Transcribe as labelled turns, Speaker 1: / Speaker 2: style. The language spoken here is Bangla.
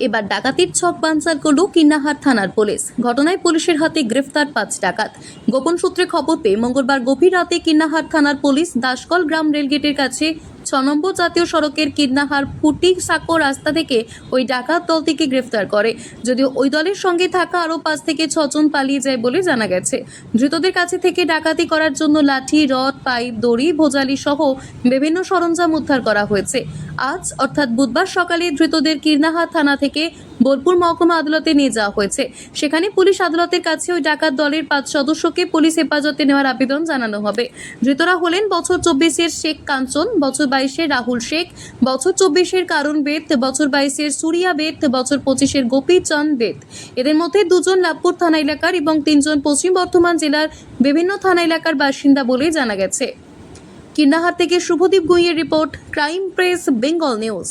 Speaker 1: এবার ডাকাতির ছক বানচাল করল কিন্নাহার থানার পুলিশ। ঘটনায় পুলিশের হাতে গ্রেফতার পাঁচ ডাকাত। গোপন সূত্রে খবর পেয়ে মঙ্গলবার গভীর রাতে কিন্নাহার থানার পুলিশ দাসকল গ্রাম রেলগেটের কাছে ছ নম্বর জাতীয় সড়কের কিডনাহার ফুটি সাকো রাস্তা থেকে ওই ডাকাত দলটিকে গ্রেফতার করে। যদিও ওই দলের সঙ্গে থাকা আরও পাঁচ থেকে ছজন পালিয়ে যায় বলে জানা গেছে। ধৃতদের কাছে থেকে ডাকাতি করার জন্য লাঠি, রড, পাইপ, দড়ি, ভোজালি সহ বিভিন্ন সরঞ্জাম উদ্ধার করা হয়েছে। আজ, অর্থাৎ বুধবার সকালে ধৃতদের কিরনাহা থানা থেকে বোলপুর মহকুমা আদালতে নিয়ে যাওয়া হয়েছে। সেখানে পুলিশ আদালতের কাছে ওই ডাকাত দলের পাঁচ সদস্যকে পুলিশ হেফাজতে নেওয়ার আবেদন জানানো হবে। ধৃতরা হলেন বছর চব্বিশের শেখ কাঞ্চন, বছর বাইশের রাহুল শেখ, বছর চব্বিশের কারণ বেদ, বছর বাইশের সুরিয়া বেদ, বছর পঁচিশের গোপী চাঁদ বেদ। এদের মধ্যে দুজন লাভপুর থানা এলাকার এবং তিনজন পশ্চিম বর্ধমান জেলার বিভিন্ন থানা এলাকার বাসিন্দা বলে জানা গেছে। কিন্নাহার থেকে Subhadeep গুইয়ের report, crime press, Bengal news.